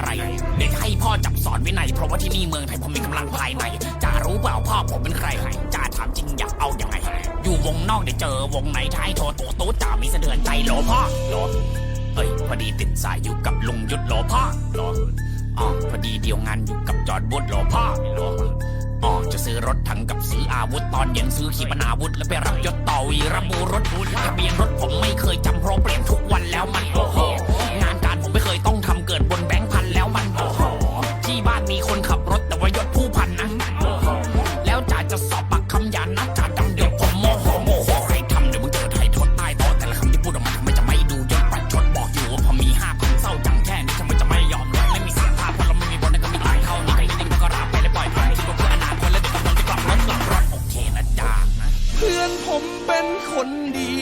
ะไร เดี๋ยวให้พ่อจับสอนวินัยเพราะว่าที่นี่เมืองไทยผมมีกำลังภายในจะรู้เปล่าพ่อผมเป็นใครจะถามจริงอยากเอาอย่างไงอยู่วงนอกเดี๋ยวเจอวงไหนท้ายโทรตัวโต๊ะจ่ามีเสดือนใจโลพ่อโลเอ้ยพอดีติดสายอยู่กับลุงยุทธโลพ่อโลอ๋อพอดีเดียวงานอยู่กับจอดบุตรโลพ่อโลอ๋อจะซื้อรถถังกับซื้ออาวุธตอนเย็นซื้อขีปนาวุธแล้วไปรับยศต่อวีรบุรถระเบียงรถผมไม่ือนผมเป็นคนดี